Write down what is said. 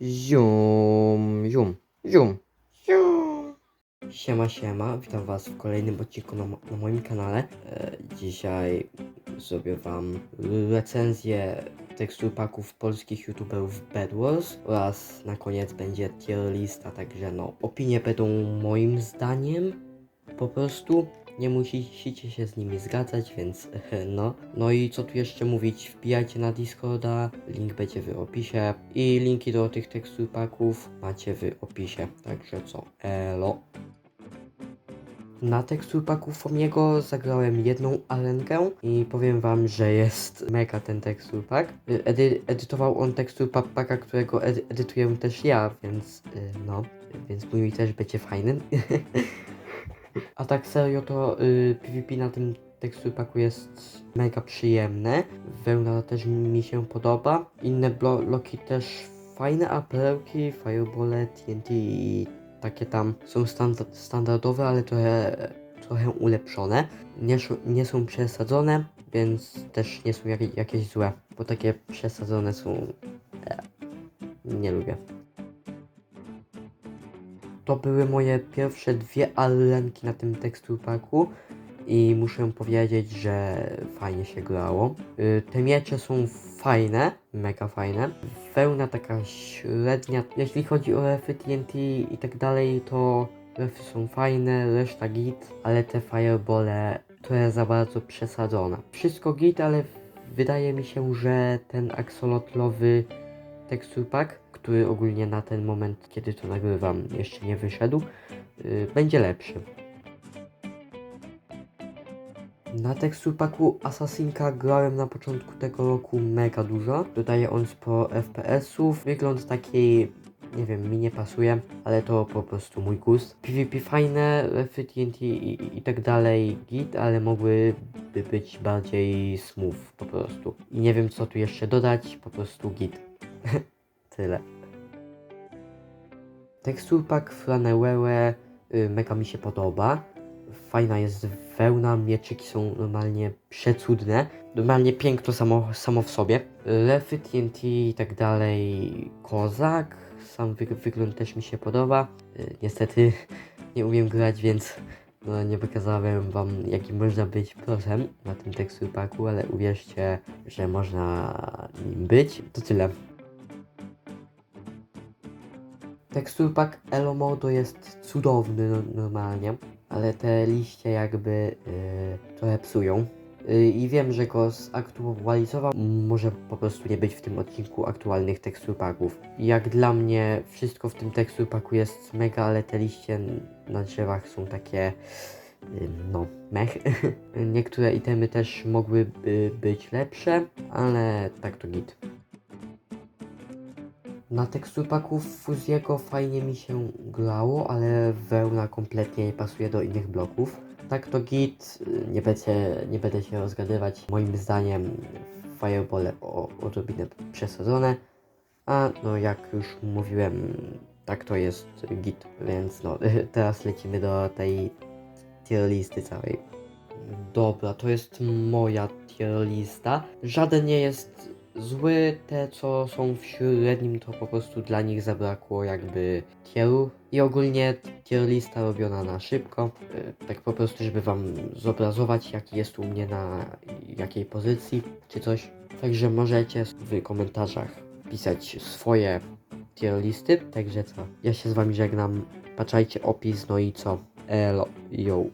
Zium, zium, zium, zium. Siema, siema, witam was w kolejnym odcinku na, na moim kanale. E, dzisiaj zrobię wam recenzję tekstur paków polskich youtuberów Bad Wars oraz na koniec będzie tier lista, także no, opinie będą moim zdaniem po prostu. Nie musicie się z nimi zgadzać, więc no. No i co tu jeszcze mówić, wbijajcie na Discorda, link będzie w opisie i linki do tych tekstur paków macie w opisie, także co, elo. Na tekstur paku Fomiego zagrałem jedną arenkę i powiem wam, że jest mega ten tekstur pak. Edy, edytował on tekstur pa- paka, którego edy, edytuję też ja, więc y, no, więc mój też będzie fajny. A tak serio to y, PvP na tym tekstur paku jest mega przyjemne. Wełna też mi się podoba. Inne blo- bloki też fajne, a perełki, firebole, TNT i takie tam są standa- standardowe, ale trochę, trochę ulepszone. Nie, nie są przesadzone, więc też nie są jak- jakieś złe, bo takie przesadzone są... E, nie lubię. To były moje pierwsze dwie arenki na tym tekstur paku i muszę powiedzieć, że fajnie się grało. Y, Te miecze są fajne, mega fajne. Wełna taka średnia. Jeśli chodzi o refy TNT i tak dalej, to refy są fajne, reszta git, ale te firebole trochę za bardzo przesadzone. Wszystko git, ale wydaje mi się, że ten axolotlowy tekstur pack, który ogólnie na ten moment, kiedy to nagrywam, jeszcze nie wyszedł, y, będzie lepszy. Na tekstur packu Assassinka grałem na początku tego roku mega dużo. Dodaje on sporo FPS-ów. Wygląd taki, nie wiem, mi nie pasuje, ale to po prostu mój gust. PvP fajne, refy TNT i, i tak dalej, git, ale mogłyby być bardziej smooth po prostu. I nie wiem co tu jeszcze dodać, po prostu git. Tyle. Tekstur pack Flaneuere y, mega mi się podoba. Fajna jest wełna, mieczyki są normalnie przecudne. Normalnie piękno samo, samo w sobie. Lefy, TNT i tak dalej. Kozak. Sam wy, wygląd też mi się podoba. Y, niestety nie umiem grać, więc no, nie pokazałem wam jaki można być prosem na tym tekstur packu, ale uwierzcie, że można nim być. To tyle. Tekstur pack Elo jest cudowny no, normalnie, ale te liście jakby yy, trochę psują. Yy, I wiem, że go zaktualizował. Może po prostu nie być w tym odcinku aktualnych tekstur packów. Jak dla mnie wszystko w tym tekstur packu jest mega, ale te liście na drzewach są takie yy, no, mech. Niektóre itemy też mogłyby być lepsze, ale tak to git. Na tekstur paku Fuziego fajnie mi się grało, ale wełna kompletnie nie pasuje do innych bloków. Tak to git, y, nie będę, nie będę się rozgadywać. Moim zdaniem firebole o odrobinę przesadzone, a no jak już mówiłem, tak to jest git, więc no teraz lecimy do tej tier listy całej. Dobra, to jest moja tier lista. Żaden nie jest zły, te co są w średnim to po prostu dla nich zabrakło jakby tieru. I ogólnie tier lista robiona na szybko, y, tak po prostu żeby wam zobrazować jaki jest u mnie na jakiej pozycji czy coś, także możecie w komentarzach pisać swoje tier listy, także co, ja się z wami żegnam, patrzajcie opis, no i co, elo, yo.